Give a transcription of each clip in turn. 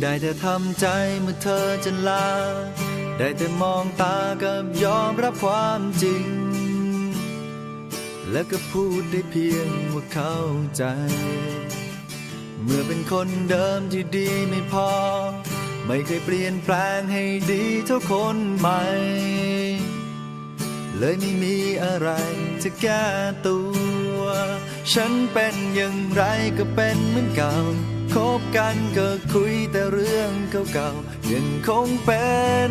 ได้แต่ทำใจเมื่อเธอจะลา ได้แต่มองตากับยอมรับความจริง แล้วก็พูดได้เพียงว่าเข้าใจ เมื่อเป็นคนเดิมที่ดีไม่พอ ไม่เคยเปลี่ยนแปลงให้ดีเท่าคนใหม่ เลยไม่มีอะไรจะแก้ตัว ฉันเป็นอย่างไรก็เป็นเหมือนเก่า คบกันก็คุยแต่เรื่องเก่าๆยังคงเป็น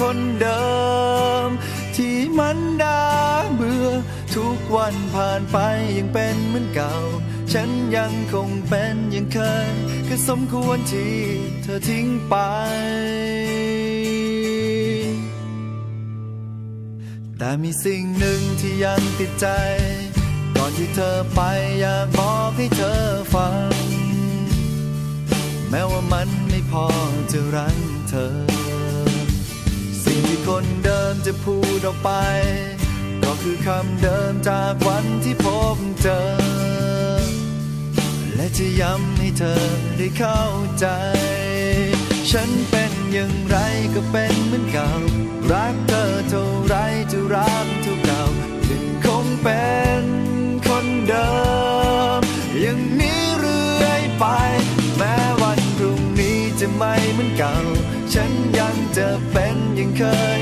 คนเดิม ที่มันด่าเบื่อ ทุกวันผ่านไปยังเป็นเหมือนเก่า ฉันยังคงเป็นอย่างเคยก็สมควรที่เธอทิ้งไป แต่มีสิ่งหนึ่งที่ยังติดใจ ก่อนที่เธอไปอยากบอกให้เธอฟัง แม้ว่ามันไม่พอจะรังเธอ สิ่งที่คนเดิมจะพูดออกไป ก็คือคำเดิมจากวันที่พบเจอ และจะย้ำให้เธอได้เข้าใจ ฉันเป็นอย่างไรก็เป็นเหมือนเก่า รักเธอเท่าไรจะรัก ไม่เหมือนเก่า ฉันยังจะเป็นอย่างเคย